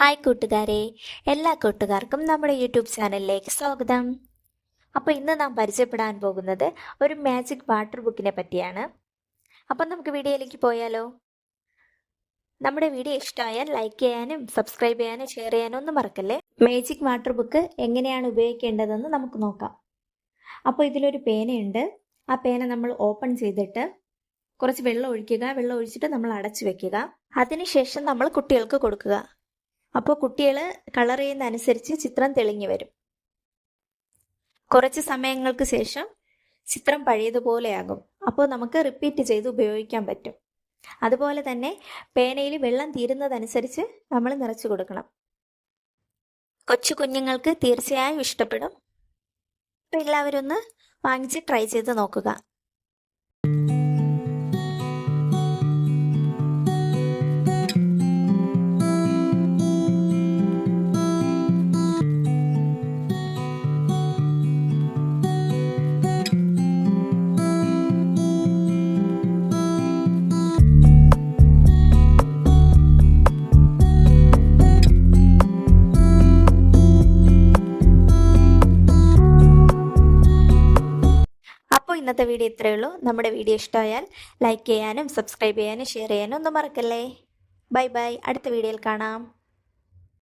Hi കൂട്ടുകാരെ. എല്ലാ കൂട്ടുകാർക്കും നമ്മുടെ യൂട്യൂബ് ചാനലിലേക്ക് സ്വാഗതം. അപ്പോൾ ഇന്ന് നാം പരിചയപ്പെടാൻ പോകുന്നത് ഒരു മാജിക് വാട്ടർ ബുക്കിനെ പറ്റിയാണ്. അപ്പം നമുക്ക് വീഡിയോയിലേക്ക് പോയാലോ? നമ്മുടെ വീഡിയോ ഇഷ്ടമായാൽ ലൈക്ക് ചെയ്യാനും സബ്സ്ക്രൈബ് ചെയ്യാനും ഷെയർ ചെയ്യാനും ഒന്നും മറക്കല്ലേ? മാജിക് വാട്ടർ ബുക്ക് എങ്ങനെയാണ് ഉപയോഗിക്കേണ്ടതെന്ന് നമുക്ക് നോക്കാം. അപ്പോൾ ഇതിലൊരു പേനയുണ്ട്. ആ പേന നമ്മൾ ഓപ്പൺ ചെയ്തിട്ട് കുറച്ച് വെള്ളം ഒഴിക്കുക. വെള്ളം ഒഴിച്ചിട്ട് നമ്മൾ അടച്ചു വെക്കുക. അതിനുശേഷം നമ്മൾ കുട്ടികൾക്ക് കൊടുക്കുക. അപ്പോൾ കുട്ടികൾ കളർ ചെയ്യുന്ന അനുസരിച്ച് ചിത്രം തെളിഞ്ഞു വരും. കുറച്ച് സമയങ്ങൾക്ക് ശേഷം ചിത്രം പഴയതുപോലെയാകും. അപ്പോൾ നമുക്ക് റിപ്പീറ്റ് ചെയ്ത് ഉപയോഗിക്കാൻ പറ്റും. അതുപോലെ തന്നെ പേനയിൽ വെള്ളം തീരുന്നതനുസരിച്ച് നമ്മൾ നിറച്ചു കൊടുക്കണം. കൊച്ചു കുഞ്ഞുങ്ങൾക്ക് തീർച്ചയായും ഇഷ്ടപ്പെടും. അപ്പോൾ എല്ലാവരും ഒന്ന് വാങ്ങിച്ച് ട്രൈ ചെയ്ത് നോക്കുക. ഇന്നത്തെ വീഡിയോ ഇത്രയേ ഉള്ളൂ. നമ്മുടെ വീഡിയോ ഇഷ്ടമായാൽ ലൈക്ക് ചെയ്യാനും സബ്സ്ക്രൈബ് ചെയ്യാനും ഷെയർ ചെയ്യാനും ഒന്നും മറക്കല്ലേ? ബൈ ബൈ അടുത്ത വീഡിയോയിൽ കാണാം.